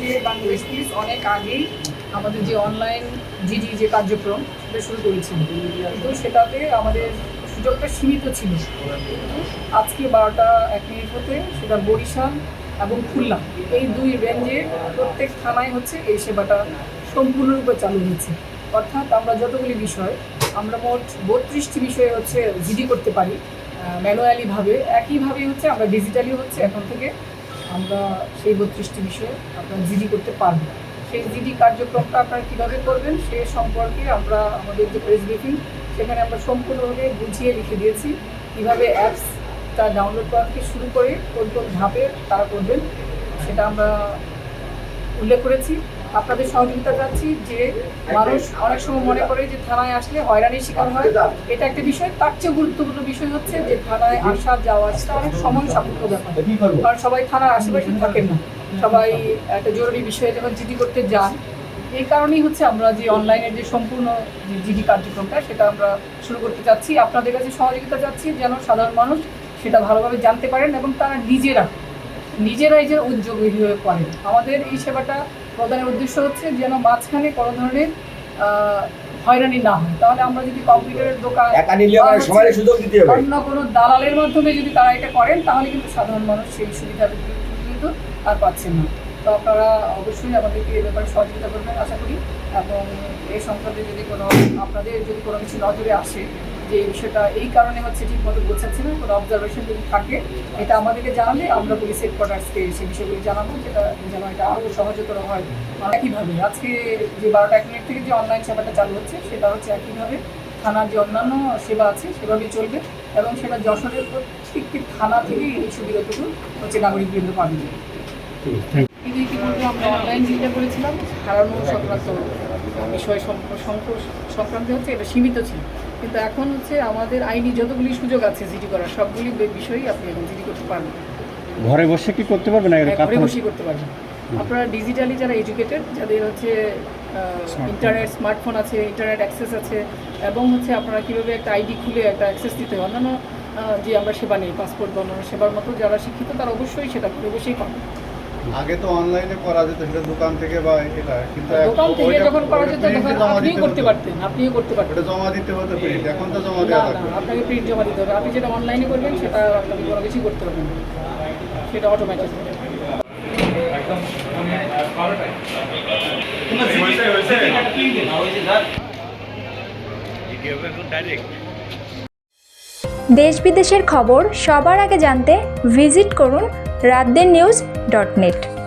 যে বাংলাদেশ পুলিশ অনেক আগেই আমাদের যে অনলাইন জিডি যে কার্যক্রম সেটা শুরু করেছিল। কিন্তু সেটাতে আমাদের সুযোগটা সীমিত ছিল। আজকে বারোটা এক মিনিট হতে সেটা বরিশাল এবং খুলনা। এই দুই রেঞ্জে প্রত্যেক থানায় হচ্ছে এই সেবাটা সম্পূর্ণরূপে চালু হয়েছে। অর্থাৎ আমরা যতগুলি বিষয়, আমরা মোট বত্রিশটি বিষয়ে হচ্ছে জিডি করতে পারি ম্যানুয়ালিভাবে। একইভাবে হচ্ছে আমরা ডিজিটালি হচ্ছে এখন থেকে আমরা সেই বত্রিশটি বিষয়ে আপনারা জিডি করতে পারব। সেই জিডি কার্যক্রমটা আপনারা কীভাবে করবেন সে সম্পর্কে আমরা আমাদের যে প্রেস ব্রিফিং সেখানে আমরা সম্পূর্ণভাবে বুঝিয়ে লিখে দিয়েছি। কীভাবে অ্যাপস অ্যাপসটা ডাউনলোড করা থেকে শুরু করে কোন কোন ধাপে তারা করবেন, সেটা আমরা উল্লেখ করেছি। আপনাদের সহযোগিতা চাচ্ছি যে মানুষ অনেক সময় মনে করে যে থানায় আসলে হয়রানির শিকার হয়। এটা একটা বিষয়। তার চেয়ে গুরুত্বপূর্ণ বিষয় হচ্ছে যে থানায় আসা যাওয়া সেটা অনেক সময় সাপেক্ষ ব্যাপার। কারণ সবাই থানার আশেপাশে থাকেন না। সবাই একটা জরুরি বিষয়ে যখন জিডি করতে যান এই কারণেই হচ্ছে আমরা যে অনলাইনের যে সম্পূর্ণ যে জিডি কার্যক্রমটা সেটা আমরা শুরু করতে চাচ্ছি। আপনাদের কাছে সহযোগিতা চাচ্ছি যেন সাধারণ মানুষ সেটা ভালোভাবে জানতে পারেন এবং তারা নিজেরা নিজেরাই যে উদ্যোগী হয়ে পড়েন আমাদের এই সেবাটা প্রদানের উদ্দেশ্য হচ্ছে যেন মাঝখানে কোনো ধরনের হয়রানি না হয়। তাহলে আমরা যদি কম্পিউটারের দোকান সুযোগ দিতে হবে। অন্য কোনো দালালের মাধ্যমে যদি তারা এটা করেন তাহলে কিন্তু সাধারণ মানুষ সেই সুবিধা কিন্তু আর পাচ্ছেন না। তো আপনারা অবশ্যই আমাদেরকে এ ব্যাপারে সহযোগিতা করবেন, আশা করি। এবং এই সংক্রান্তে যদি কোনো আপনাদের যদি কোনো কিছু নজরে আসে যে এই বিষয়টা, এই কারণে হচ্ছে ঠিক মতো বোঝাচ্ছে না, কোনো অবজারভেশন যদি থাকে, এটা আমাদেরকে জানালে আমরা পুলিশ হেডকোয়ার্টার্সকে সেই বিষয়গুলি জানাব, যেটা যেন এটা আরও সহজতর হয়। একইভাবে আজকে যে বারোটা এক মিনিট থেকে যে অনলাইন সেবাটা চালু হচ্ছে, সেটা হচ্ছে একইভাবে থানার যে অন্যান্য সেবা আছে, সেভাবেই চলবে। এবং সেটা যশোরের প্রত্যেকটি থানা থেকেই এই সুবিধাটুকু হচ্ছে নাগরিক নাগরিকবৃন্দ পাবে। কিন্তু ইতিমধ্যে আমরা অনলাইন যেটা করেছিলাম হারানো সংক্রান্ত বিষয় সংক্রান্ত হচ্ছে এটা সীমিত ছিল। কিন্তু এখন হচ্ছে আমাদের আইনি যতগুলি সুযোগ আছে জিডি করার সবগুলি বিষয়ই আপনি এখন জিডি করতে পারবেন। ঘরে বসে কি করতে পারবে না হ্যাঁ, ঘরে বসেই করতে পারবেন। আপনারা ডিজিটালি যারা এডুকেটেড যাদের হচ্ছে ইন্টারনেট স্মার্টফোন আছে ইন্টারনেট অ্যাক্সেস আছে এবং হচ্ছে আপনারা কীভাবে একটা আইডি খুলে একটা অ্যাক্সেস দিতে হয় অন্যান্য যে আমরা সেবা নেই পাসপোর্ট বা অন্যান্য সেবার মতো যারা শিক্ষিত তারা অবশ্যই সেটা ঘরে বসেই পাবেন আগে তো অনলাইনে করা যেত সেটা দোকান থেকে বা এটা কিন্তু দোকান থেকে যখন করা যেত তখন দিতে করতে পারতেন আপনিও করতে পারতেন। ওটা জমা দিতে হতো প্রিন্ট এখন তো জমা দেওয়া লাগবে আপনাকে প্রিন্ট জমা দিতে হবে। আপনি যেটা অনলাইনে করবেন সেটা আপনাকে কোনো কিছুই করতে হবে না। সেটা অটোমেটিক দেশ বিদেশের খবর সবার আগে জানতে ভিজিট করুন রাতদের নিউজ ডট নেট